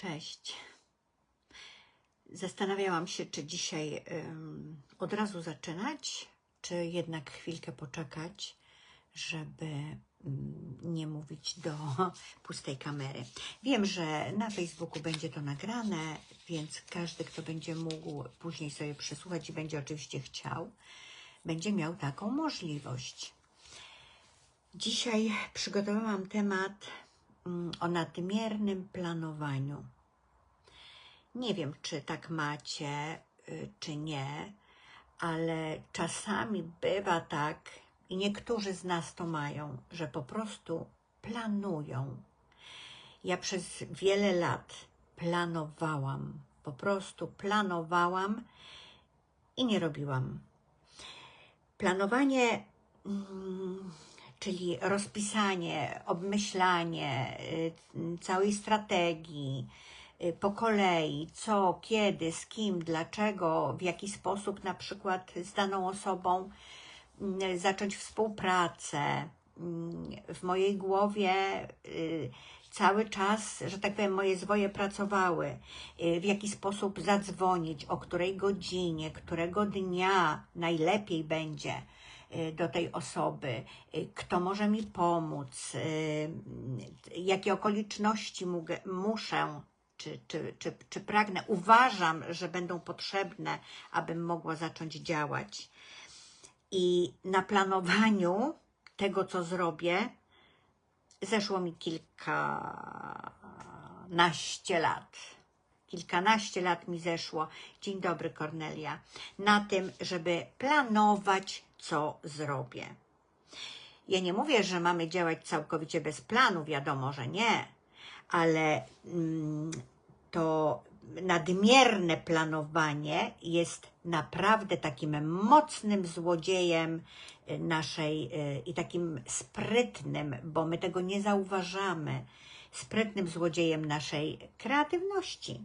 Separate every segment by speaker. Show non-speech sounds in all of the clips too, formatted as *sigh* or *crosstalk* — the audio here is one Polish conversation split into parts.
Speaker 1: Cześć. Zastanawiałam się, czy dzisiaj ym, od razu zaczynać, czy jednak chwilkę poczekać, żeby ym, nie mówić do *laughs* pustej kamery. Wiem, że na Facebooku będzie to nagrane, więc każdy, kto będzie mógł później sobie przesłuchać i będzie oczywiście chciał, będzie miał taką możliwość. Dzisiaj przygotowałam temat o nadmiernym planowaniu. Nie wiem, czy tak macie, y, czy nie, ale czasami bywa tak, i niektórzy z nas to mają, że po prostu planują. Ja przez wiele lat planowałam, po prostu planowałam i nie robiłam. Planowanie, mm, czyli rozpisanie, obmyślanie y, całej strategii y, po kolei, co, kiedy, z kim, dlaczego, w jaki sposób na przykład z daną osobą mm, zacząć współpracę. Mm, W mojej głowie y, cały czas, że tak powiem, moje zwoje pracowały. W jaki sposób zadzwonić, o której godzinie, którego dnia najlepiej będzie do tej osoby, y, kto może mi pomóc, y, jakie okoliczności muszę czy, czy, czy, czy pragnę, uważam, że będą potrzebne, abym mogła zacząć działać. I na planowaniu tego, co zrobię, zeszło mi kilkanaście lat. Kilkanaście lat mi zeszło. Dzień dobry, Kornelia. Na tym, żeby planować, co zrobię. Ja nie mówię, że mamy działać całkowicie bez planu, wiadomo, że nie, ale mm, to nadmierne planowanie jest naprawdę takim mocnym złodziejem y, naszej y, i takim sprytnym, bo my tego nie zauważamy, sprytnym złodziejem naszej kreatywności.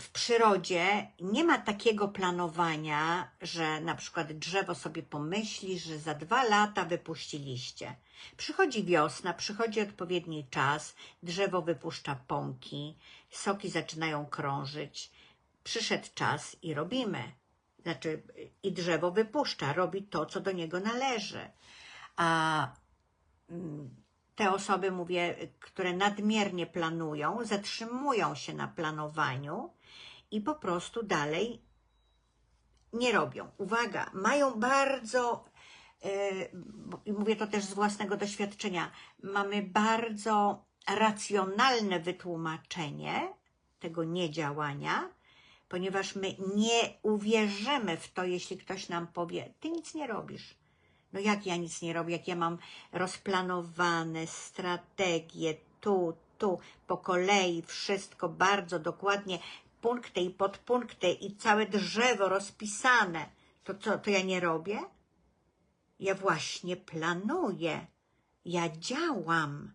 Speaker 1: W przyrodzie nie ma takiego planowania, że na przykład drzewo sobie pomyśli, że za dwa lata wypuści liście. Przychodzi wiosna, przychodzi odpowiedni czas, drzewo wypuszcza pąki, soki zaczynają krążyć. Przyszedł czas i robimy. Znaczy, i drzewo wypuszcza, robi to, co do niego należy. A mm, te osoby, mówię, które nadmiernie planują, zatrzymują się na planowaniu i po prostu dalej nie robią. Uwaga, mają bardzo, i mówię to też z własnego doświadczenia, mamy bardzo racjonalne wytłumaczenie tego niedziałania, ponieważ my nie uwierzymy w to, jeśli ktoś nam powie, ty nic nie robisz. No jak ja nic nie robię, jak ja mam rozplanowane strategie tu, tu, po kolei, wszystko bardzo dokładnie, punkty i podpunkty i całe drzewo rozpisane, to co, to ja nie robię? Ja właśnie planuję, ja działam,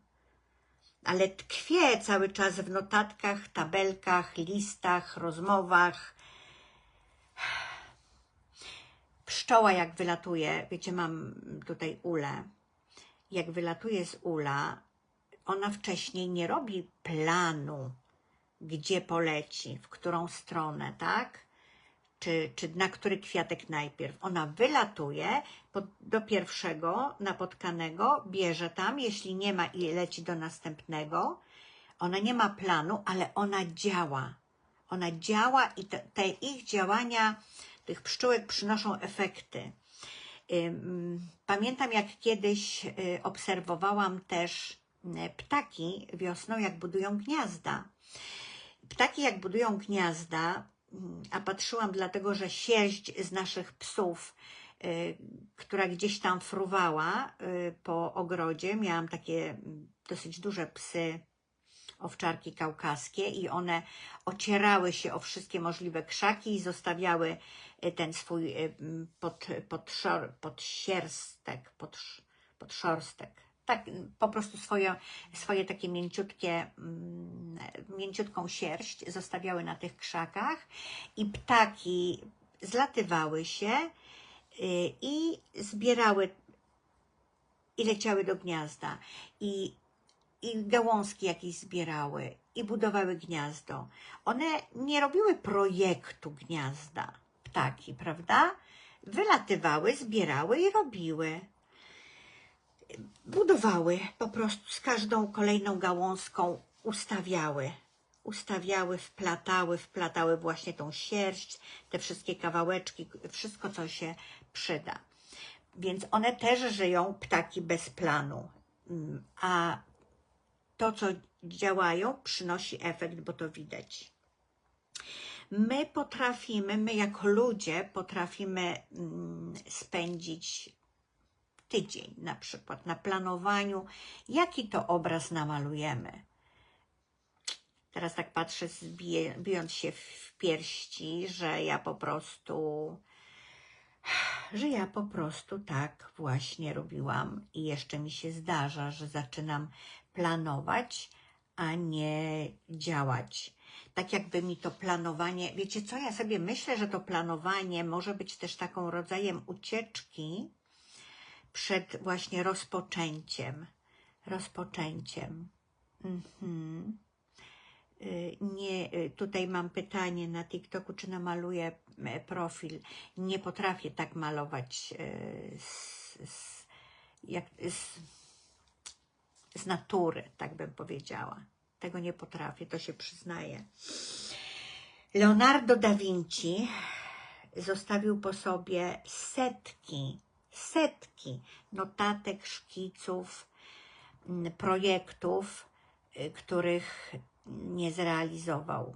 Speaker 1: ale tkwię cały czas w notatkach, tabelkach, listach, rozmowach, pszczoła jak wylatuje, wiecie, mam tutaj ulę, jak wylatuje z ula, ona wcześniej nie robi planu, gdzie poleci, w którą stronę, tak? Czy, czy na który kwiatek najpierw. Ona wylatuje pod, do pierwszego napotkanego, bierze tam, jeśli nie ma i leci do następnego. Ona nie ma planu, ale ona działa. Ona działa i te, te ich działania tych pszczółek przynoszą efekty. Pamiętam, jak kiedyś y, obserwowałam też y, ptaki wiosną, jak budują gniazda. Ptaki, jak budują gniazda, mm, a patrzyłam dlatego, że sierść z naszych psów, y, która gdzieś tam fruwała po ogrodzie, miałam takie mm, dosyć duże psy, owczarki kaukaskie i one ocierały się o wszystkie możliwe krzaki i zostawiały y, ten swój m, pod, podszor, podsierstek, podsz, podszorstek. Tak, po prostu swoje, swoje takie mięciutkie, mm, mięciutką sierść zostawiały na tych krzakach i ptaki zlatywały się y, i zbierały i leciały do gniazda. I i gałązki jakieś zbierały i budowały gniazdo. One nie robiły projektu gniazda, ptaki, prawda? Wylatywały, zbierały i robiły. Budowały po prostu z każdą kolejną gałązką, ustawiały. Ustawiały, wplatały, wplatały właśnie tą sierść, te wszystkie kawałeczki, wszystko co się przyda. Więc one też żyją, ptaki bez planu. Mm, A to, co działają, przynosi efekt, bo to widać. My potrafimy, my jako ludzie potrafimy mm, spędzić tydzień na przykład na planowaniu, jaki to obraz namalujemy. Teraz tak patrzę, bijąc się w pierści, że ja po prostu, że ja po prostu tak właśnie robiłam i jeszcze mi się zdarza, że zaczynam planować, a nie działać. Tak jakby mi to planowanie, wiecie co, ja sobie myślę, że to planowanie może być też taką rodzajem ucieczki przed właśnie rozpoczęciem. Rozpoczęciem. Mhm. Y, Nie, y, tutaj mam pytanie na TikToku, czy namaluję profil. Nie potrafię tak malować e, z, z, jak, z, z natury, tak bym powiedziała. Tego nie potrafię, to się przyznaję. Leonardo da Vinci zostawił po sobie setki, setki notatek, szkiców, projektów, y, których nie zrealizował.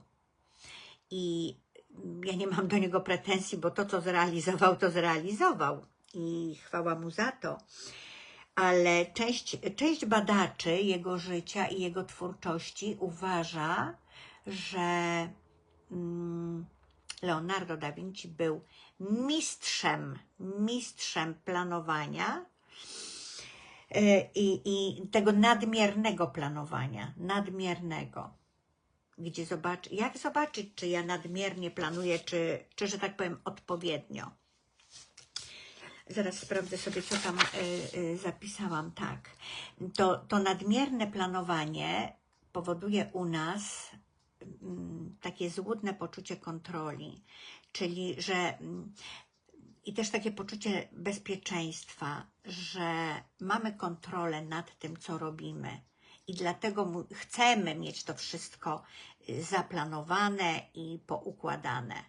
Speaker 1: I ja nie mam do niego pretensji, bo to, co zrealizował, to zrealizował. I chwała mu za to. Ale część, część badaczy jego życia i jego twórczości uważa, że mm, Leonardo da Vinci był mistrzem, mistrzem planowania e, i, i tego nadmiernego planowania, nadmiernego. Gdzie zobacz, jak zobaczyć, czy ja nadmiernie planuję, czy, czy że tak powiem, odpowiednio. Zaraz sprawdzę sobie, co tam y, y, zapisałam. Tak. To, to nadmierne planowanie powoduje u nas mm, takie złudne poczucie kontroli, czyli że mm, i też takie poczucie bezpieczeństwa, że mamy kontrolę nad tym, co robimy. I dlatego chcemy mieć to wszystko y, zaplanowane i poukładane.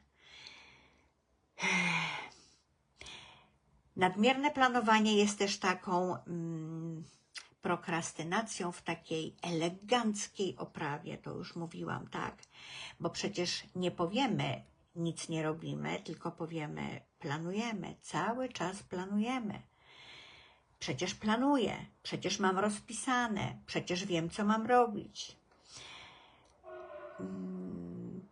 Speaker 1: Nadmierne planowanie jest też taką mm, prokrastynacją w takiej eleganckiej oprawie, to już mówiłam, tak? Bo przecież nie powiemy, nic nie robimy, tylko powiemy, planujemy, cały czas planujemy. Przecież planuję, przecież mam rozpisane, przecież wiem, co mam robić. Mm,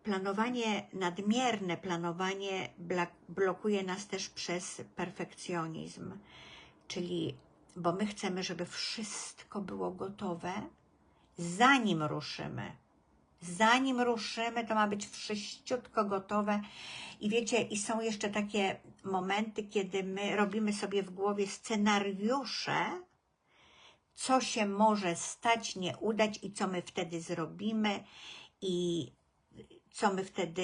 Speaker 1: Planowanie, nadmierne planowanie blokuje nas też przez perfekcjonizm, czyli bo my chcemy, żeby wszystko było gotowe, zanim ruszymy. Zanim ruszymy, to ma być wszyściutko gotowe. I wiecie, i są jeszcze takie momenty, kiedy my robimy sobie w głowie scenariusze, co się może stać, nie udać i co my wtedy zrobimy i co my wtedy,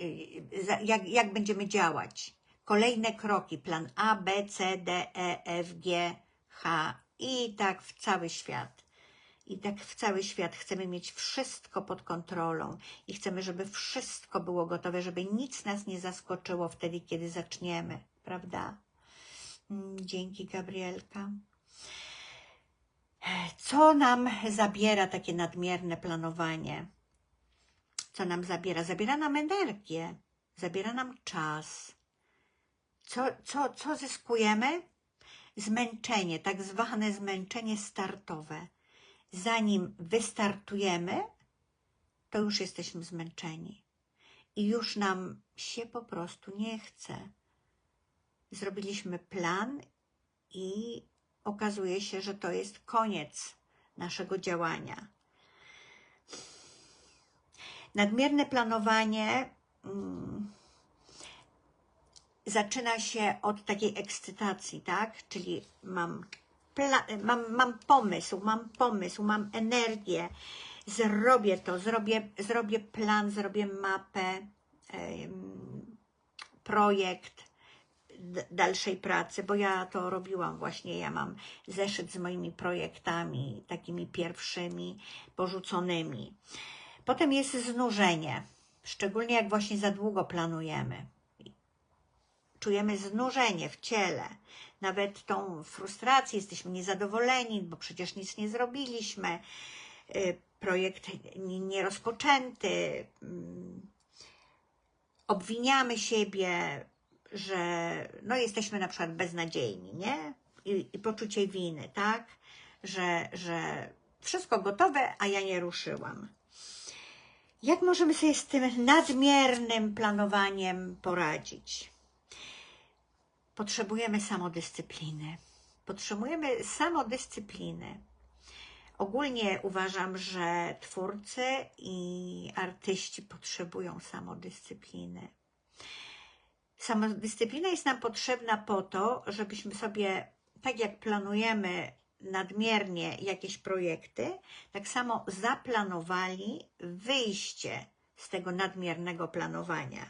Speaker 1: y, za- jak, jak będziemy działać. Kolejne kroki, plan A, B, C, D, E, F, G, H i tak w cały świat. I tak w cały świat chcemy mieć wszystko pod kontrolą i chcemy, żeby wszystko było gotowe, żeby nic nas nie zaskoczyło wtedy, kiedy zaczniemy, prawda? Mm, Dzięki, Gabrielka. Co nam zabiera takie nadmierne planowanie? Co nam zabiera? Zabiera nam energię, zabiera nam czas. Co, co, co zyskujemy? Zmęczenie, tak zwane zmęczenie startowe. Zanim wystartujemy, to już jesteśmy zmęczeni i już nam się po prostu nie chce. Zrobiliśmy plan i okazuje się, że to jest koniec naszego działania. Nadmierne planowanie mm, zaczyna się od takiej ekscytacji, tak? Czyli mam mam, mam pomysł, mam pomysł, mam energię, zrobię to, zrobię, zrobię plan, zrobię mapę, projekt dalszej pracy, bo ja to robiłam właśnie, ja mam zeszyt z moimi projektami, takimi pierwszymi, porzuconymi. Potem jest znużenie, szczególnie jak właśnie za długo planujemy. Czujemy znużenie w ciele, nawet tą frustrację, jesteśmy niezadowoleni, bo przecież nic nie zrobiliśmy, y, projekt nie- nierozpoczęty, mm, obwiniamy siebie, że no jesteśmy na przykład beznadziejni, nie? I, i poczucie winy, tak? Że, że wszystko gotowe, a ja nie ruszyłam. Jak możemy sobie z tym nadmiernym planowaniem poradzić? Potrzebujemy samodyscypliny. Potrzebujemy samodyscypliny. Ogólnie uważam, że twórcy i artyści potrzebują samodyscypliny. Samodyscyplina jest nam potrzebna po to, żebyśmy sobie, tak jak planujemy nadmiernie jakieś projekty, tak samo zaplanowali wyjście z tego nadmiernego planowania.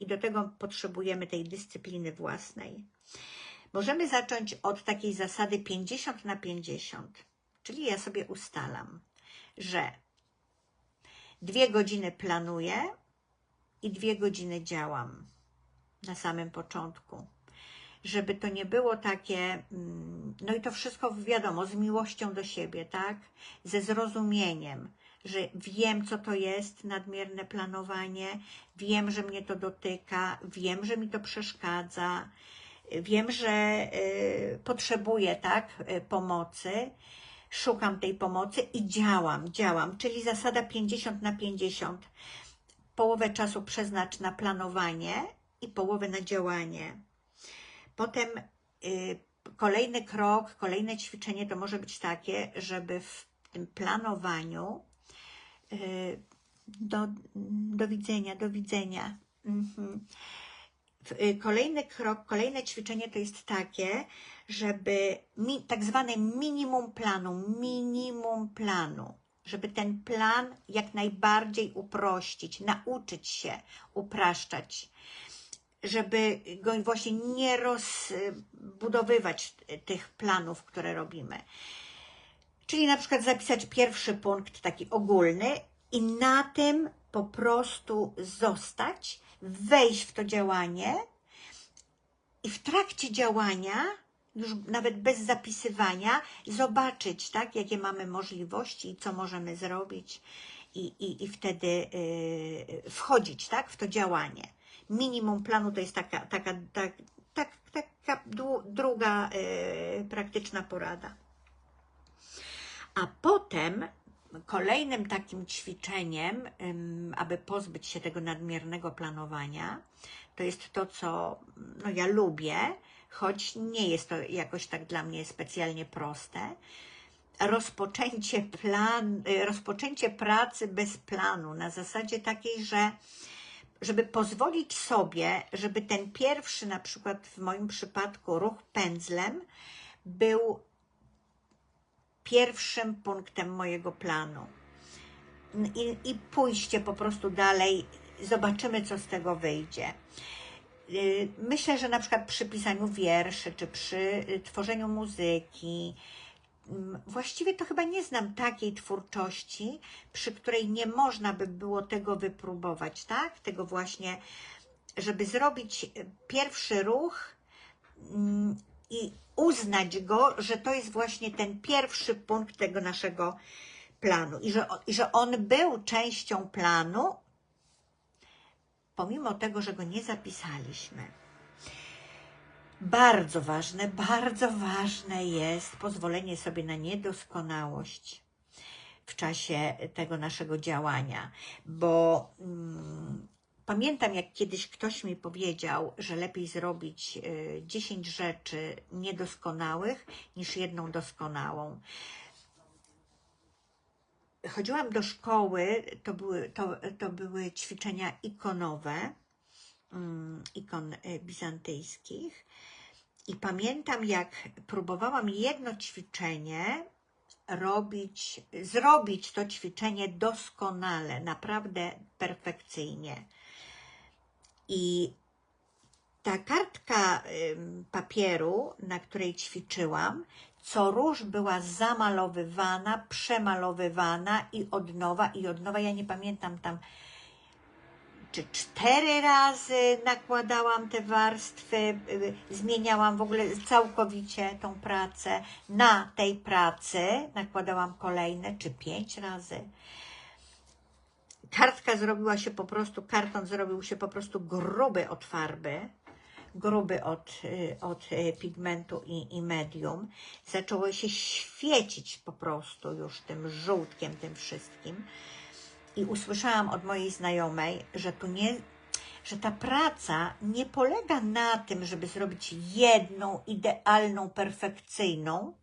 Speaker 1: I do tego potrzebujemy tej dyscypliny własnej. Możemy zacząć od takiej zasady 50 na 50. Czyli ja sobie ustalam, że dwie godziny planuję i dwie godziny działam na samym początku. Żeby to nie było takie, mm, no i to wszystko wiadomo, z miłością do siebie, tak? Ze zrozumieniem, że wiem, co to jest nadmierne planowanie, wiem, że mnie to dotyka, wiem, że mi to przeszkadza, wiem, że y, potrzebuję, tak, y, pomocy, szukam tej pomocy i działam, działam, czyli zasada 50 na 50. Połowę czasu przeznacz na planowanie i połowę na działanie. Potem y, kolejny krok, kolejne ćwiczenie to może być takie, żeby w tym planowaniu y, do, do widzenia, do widzenia. Mhm. Y, Kolejny krok, kolejne ćwiczenie to jest takie, żeby mi, tak zwane minimum planu, minimum planu, żeby ten plan jak najbardziej uprościć, nauczyć się upraszczać, żeby go właśnie nie rozbudowywać tych planów, które robimy. Czyli na przykład zapisać pierwszy punkt taki ogólny i na tym po prostu zostać, wejść w to działanie i w trakcie działania, już nawet bez zapisywania, zobaczyć, tak, jakie mamy możliwości i co możemy zrobić i, i, i wtedy yy, wchodzić, tak, w to działanie. Minimum planu to jest taka, taka, tak, tak, taka druga yy, praktyczna porada. A potem kolejnym takim ćwiczeniem, ym, aby pozbyć się tego nadmiernego planowania, to jest to, co no, ja lubię, choć nie jest to jakoś tak dla mnie specjalnie proste. Rozpoczęcie, plan, y, rozpoczęcie pracy bez planu, na zasadzie takiej, że żeby pozwolić sobie, żeby ten pierwszy, na przykład w moim przypadku, ruch pędzlem był pierwszym punktem mojego planu. I, I pójście po prostu dalej, zobaczymy, co z tego wyjdzie. Y, Myślę, że na przykład przy pisaniu wierszy, czy przy y, tworzeniu muzyki, właściwie to chyba nie znam takiej twórczości, przy której nie można by było tego wypróbować, tak? Tego właśnie, żeby zrobić y, pierwszy ruch mm, i uznać go, że to jest właśnie ten pierwszy punkt tego naszego planu i że, i że on był częścią planu, pomimo tego, że go nie zapisaliśmy. Bardzo ważne, bardzo ważne jest pozwolenie sobie na niedoskonałość w czasie tego naszego działania, bo mm, pamiętam, jak kiedyś ktoś mi powiedział, że lepiej zrobić y, 10 rzeczy niedoskonałych niż jedną doskonałą. Chodziłam do szkoły, to były, to, to były ćwiczenia ikonowe, mm, ikon y, bizantyjskich I pamiętam, jak próbowałam jedno ćwiczenie robić, zrobić to ćwiczenie doskonale, naprawdę perfekcyjnie. I ta kartka papieru, na której ćwiczyłam, co róż była zamalowywana, przemalowywana i od nowa, i od nowa. Ja nie pamiętam tam, czy cztery razy nakładałam te warstwy, y, zmieniałam w ogóle całkowicie tą pracę. Na tej pracy nakładałam kolejne, czy pięć razy. Kartka zrobiła się po prostu, karton zrobił się po prostu gruby od farby, gruby od, y, od y, pigmentu i, i medium. Zaczęło się świecić po prostu już tym żółtkiem, tym wszystkim i usłyszałam od mojej znajomej, że tu nie, że ta praca nie polega na tym, żeby zrobić jedną idealną, perfekcyjną,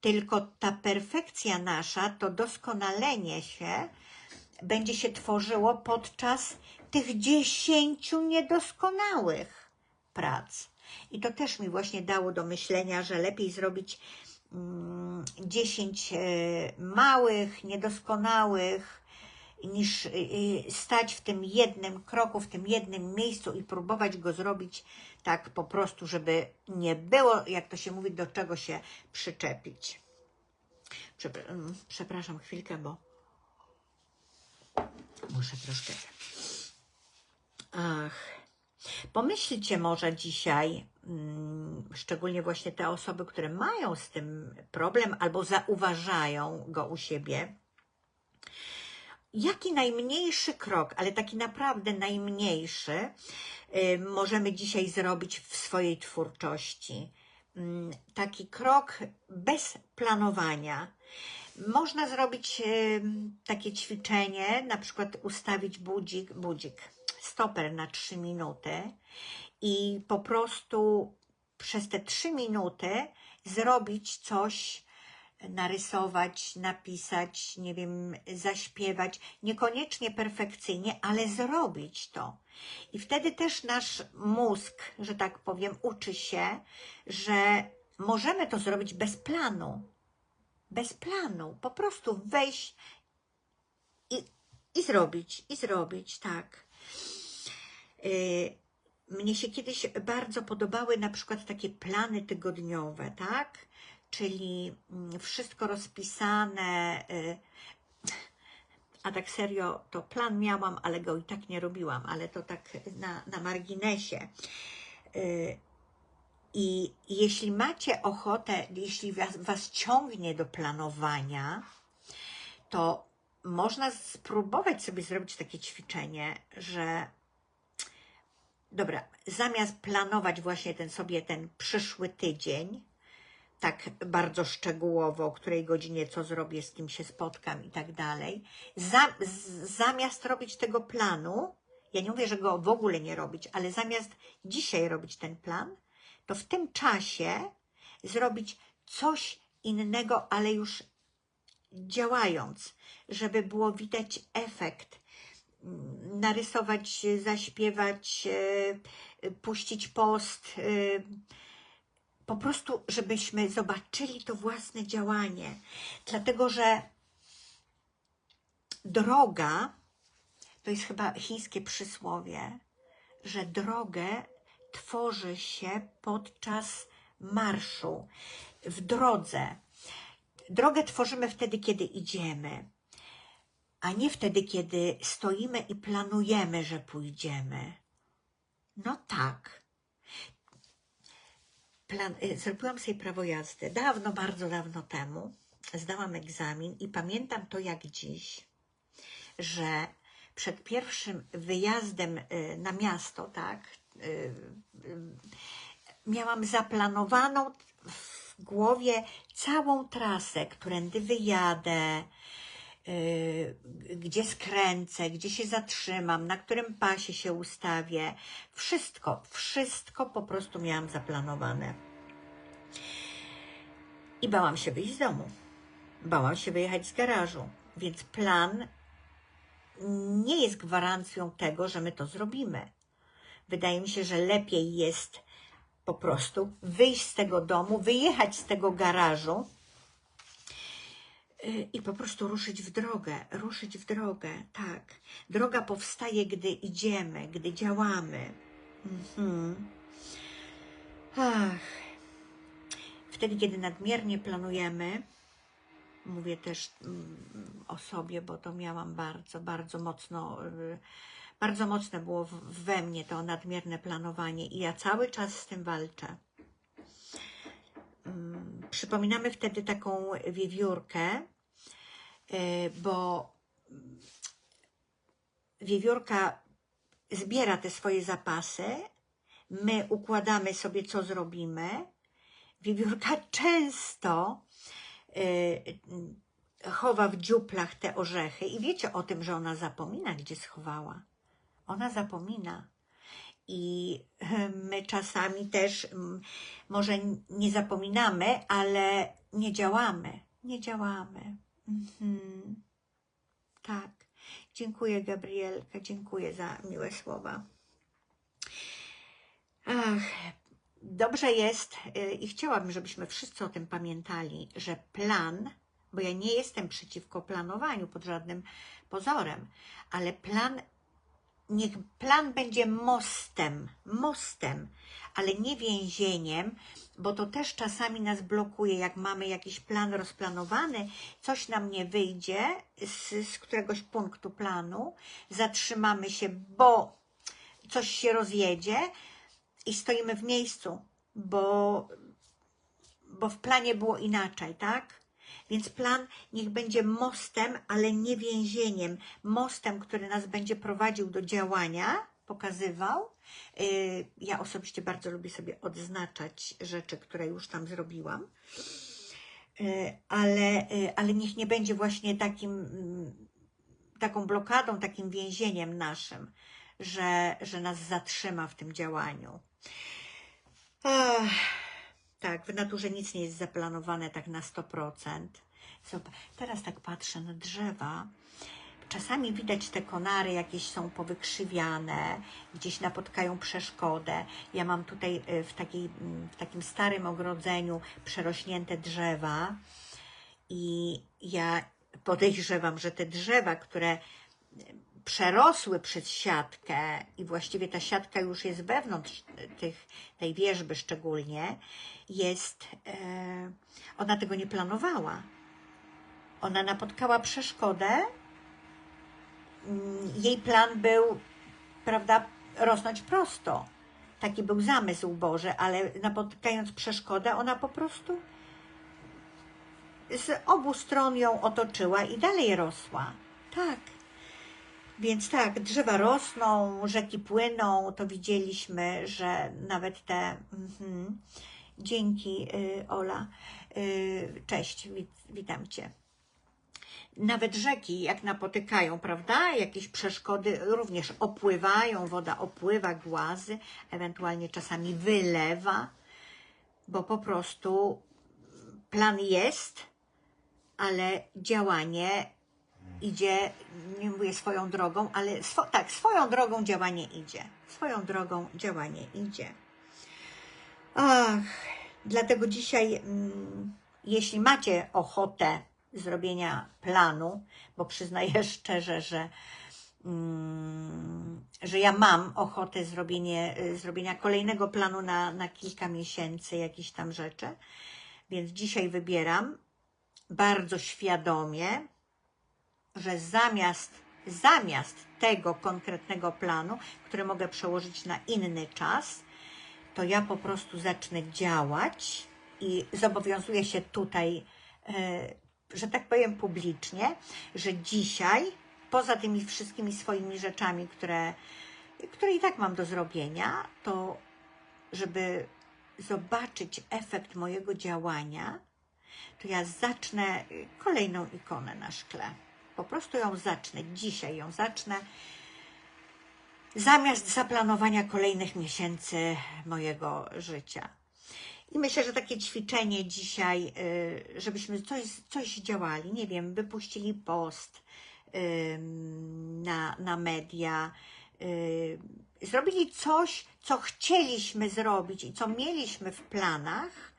Speaker 1: tylko ta perfekcja nasza, to doskonalenie się będzie się tworzyło podczas tych dziesięciu niedoskonałych prac. I to też mi właśnie dało do myślenia, że lepiej zrobić mm, 10 e, małych, niedoskonałych, niż y, y, stać w tym jednym kroku, w tym jednym miejscu i próbować go zrobić tak po prostu, żeby nie było, jak to się mówi, do czego się przyczepić. Mm, Przepraszam chwilkę, bo muszę troszkę. Ach. Pomyślcie może dzisiaj, mm, szczególnie właśnie te osoby, które mają z tym problem albo zauważają go u siebie, jaki najmniejszy krok, ale taki naprawdę najmniejszy, y, możemy dzisiaj zrobić w swojej twórczości. Mm, Taki krok bez planowania. Można zrobić y, takie ćwiczenie, na przykład ustawić budzik, budzik, stoper na 3 minuty i po prostu przez te 3 minuty zrobić coś, narysować, napisać, nie wiem, zaśpiewać, niekoniecznie perfekcyjnie, ale zrobić to. I wtedy też nasz mózg, że tak powiem, uczy się, że możemy to zrobić bez planu. Bez planu. Po prostu wejść i, i zrobić, i zrobić, tak. Yy, mnie się kiedyś bardzo podobały na przykład takie plany tygodniowe, tak? Czyli mm, wszystko rozpisane. y, A tak serio, to plan miałam, ale go i tak nie robiłam, ale to tak na, na marginesie. Y, I jeśli macie ochotę, jeśli was, was ciągnie do planowania, to można spróbować sobie zrobić takie ćwiczenie, że dobra, zamiast planować właśnie ten sobie ten przyszły tydzień, tak bardzo szczegółowo, o której godzinie co zrobię, z kim się spotkam i tak dalej, zamiast robić tego planu, ja nie mówię, że go w ogóle nie robić, ale zamiast dzisiaj robić ten plan, to w tym czasie zrobić coś innego, ale już działając, żeby było widać efekt, narysować, zaśpiewać, e, puścić post, e, po prostu, żebyśmy zobaczyli to własne działanie. Dlatego, że droga, to jest chyba chińskie przysłowie, że drogę tworzy się podczas marszu, w drodze. Drogę tworzymy wtedy, kiedy idziemy, a nie wtedy, kiedy stoimy i planujemy, że pójdziemy. No tak. Plan, y, zrobiłam sobie prawo jazdy dawno, bardzo dawno temu. Zdałam egzamin i pamiętam to jak dziś, że przed pierwszym wyjazdem y, na miasto, tak, y, miałam zaplanowaną w głowie całą trasę, którędy wyjadę, gdzie skręcę, gdzie się zatrzymam, na którym pasie się ustawię. Wszystko, wszystko po prostu miałam zaplanowane. I bałam się wyjść z domu. Bałam się wyjechać z garażu. Więc plan nie jest gwarancją tego, że my to zrobimy. Wydaje mi się, że lepiej jest po prostu wyjść z tego domu, wyjechać z tego garażu y, i po prostu ruszyć w drogę, ruszyć w drogę, tak. Droga powstaje, gdy idziemy, gdy działamy. Mhm. Ach. Wtedy, kiedy nadmiernie planujemy, mówię też mm, o sobie, bo to miałam bardzo, bardzo mocno, y, bardzo mocne było we mnie to nadmierne planowanie i ja cały czas z tym walczę. Mm, Przypominamy wtedy taką wiewiórkę, y, bo wiewiórka zbiera te swoje zapasy, my układamy sobie, co zrobimy. Wiewiórka *laughs* często y, chowa w dziuplach te orzechy i wiecie o tym, że ona zapomina, gdzie schowała. Ona zapomina. I *laughs* my czasami też może nie zapominamy, ale nie działamy. Nie działamy. Mhm. Tak. Dziękuję, Gabrielka. Dziękuję za miłe słowa. Ach, dobrze jest y, i chciałabym, żebyśmy wszyscy o tym pamiętali, że plan, bo ja nie jestem przeciwko planowaniu pod żadnym pozorem, ale plan, niech plan będzie mostem, mostem, ale nie więzieniem, bo to też czasami nas blokuje, jak mamy jakiś plan rozplanowany, coś nam nie wyjdzie z, z któregoś punktu planu, zatrzymamy się, bo coś się rozjedzie, i stoimy w miejscu, bo, bo w planie było inaczej, tak? Więc plan niech będzie mostem, ale nie więzieniem. Mostem, który nas będzie prowadził do działania, pokazywał. Yy, Ja osobiście bardzo lubię sobie odznaczać rzeczy, które już tam zrobiłam. Yy, Ale, yy, ale niech nie będzie właśnie takim, mm, taką blokadą, takim więzieniem naszym, że, że nas zatrzyma w tym działaniu. Ach, tak, w naturze nic nie jest zaplanowane tak na 100%. Zob- Teraz tak patrzę na drzewa. Czasami widać te konary jakieś są powykrzywiane, gdzieś napotkają przeszkodę. Ja mam tutaj y, w, takiej, mm, w takim starym ogrodzeniu przerośnięte drzewa i ja podejrzewam, że te drzewa, które przerosły przez siatkę i właściwie ta siatka już jest wewnątrz tych, tej wierzby szczególnie, jest, ona tego nie planowała. Ona napotkała przeszkodę, jej plan był, prawda, rosnąć prosto. Taki był zamysł Boży, ale napotykając przeszkodę, ona po prostu z obu stron ją otoczyła i dalej rosła. Tak. Więc tak, drzewa rosną, rzeki płyną, to widzieliśmy, że nawet te. Mhm. Dzięki, y, Ola. Y, cześć, wit, witam Cię. Nawet rzeki, jak napotykają, prawda, jakieś przeszkody, również opływają, woda opływa, głazy, ewentualnie czasami wylewa, bo po prostu plan jest, ale działanie idzie, nie mówię swoją drogą, ale tak, swoją drogą działanie idzie. Swoją drogą działanie idzie. Ach, dlatego dzisiaj, mm, jeśli macie ochotę zrobienia planu, bo przyznaję *laughs* szczerze, że, mm, że ja mam ochotę zrobienie, y, zrobienia kolejnego planu na, na kilka miesięcy, jakichś tam rzeczy, więc dzisiaj wybieram bardzo świadomie, że zamiast, zamiast tego konkretnego planu, który mogę przełożyć na inny czas, to ja po prostu zacznę działać i zobowiązuję się tutaj, e, że tak powiem publicznie, że dzisiaj, poza tymi wszystkimi swoimi rzeczami, które, które i tak mam do zrobienia, to żeby zobaczyć efekt mojego działania, to ja zacznę y, kolejną ikonę na szkle. Po prostu ją zacznę, dzisiaj ją zacznę, zamiast zaplanowania kolejnych miesięcy mojego życia. I myślę, że takie ćwiczenie dzisiaj, y, żebyśmy coś, coś działali, nie wiem, wypuścili post na, na media, y, zrobili coś, co chcieliśmy zrobić i co mieliśmy w planach,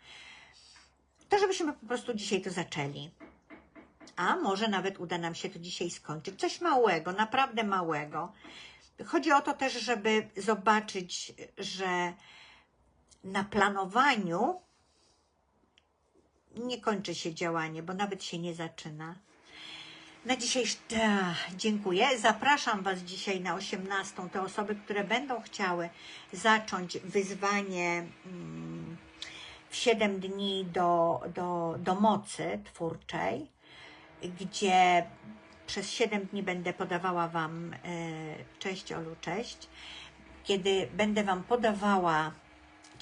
Speaker 1: to żebyśmy po prostu dzisiaj to zaczęli. A może nawet uda nam się to dzisiaj skończyć. Coś małego, naprawdę małego. Chodzi o to też, żeby zobaczyć, że na planowaniu nie kończy się działanie, bo nawet się nie zaczyna. Na dzisiejszy ta, dziękuję. Zapraszam Was dzisiaj na 18. Te osoby, które będą chciały zacząć wyzwanie mm, w 7 dni do, do, do mocy twórczej, gdzie przez 7 dni będę podawała Wam e, cześć Olu, cześć, kiedy będę Wam podawała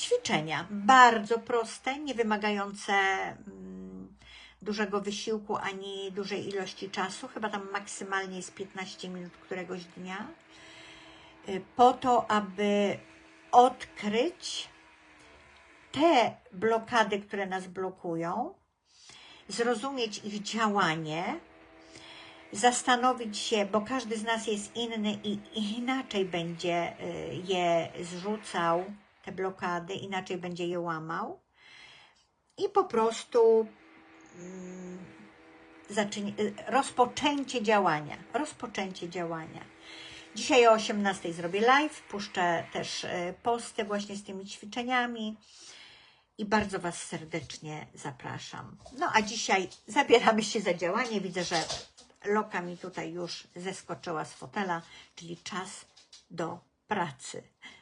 Speaker 1: ćwiczenia. Bardzo proste, nie wymagające mm, dużego wysiłku ani dużej ilości czasu, chyba tam maksymalnie jest 15 minut któregoś dnia, y, po to, aby odkryć te blokady, które nas blokują, zrozumieć ich działanie, zastanowić się, bo każdy z nas jest inny i i inaczej będzie y, je zrzucał, te blokady, inaczej będzie je łamał. I po prostu mm, rozpoczęcie działania. Rozpoczęcie działania. Dzisiaj o 18 zrobię live, puszczę też y, posty właśnie z tymi ćwiczeniami i bardzo Was serdecznie zapraszam. No a dzisiaj zabieramy się za działanie. Widzę, że Loka mi tutaj już zeskoczyła z fotela, czyli czas do pracy.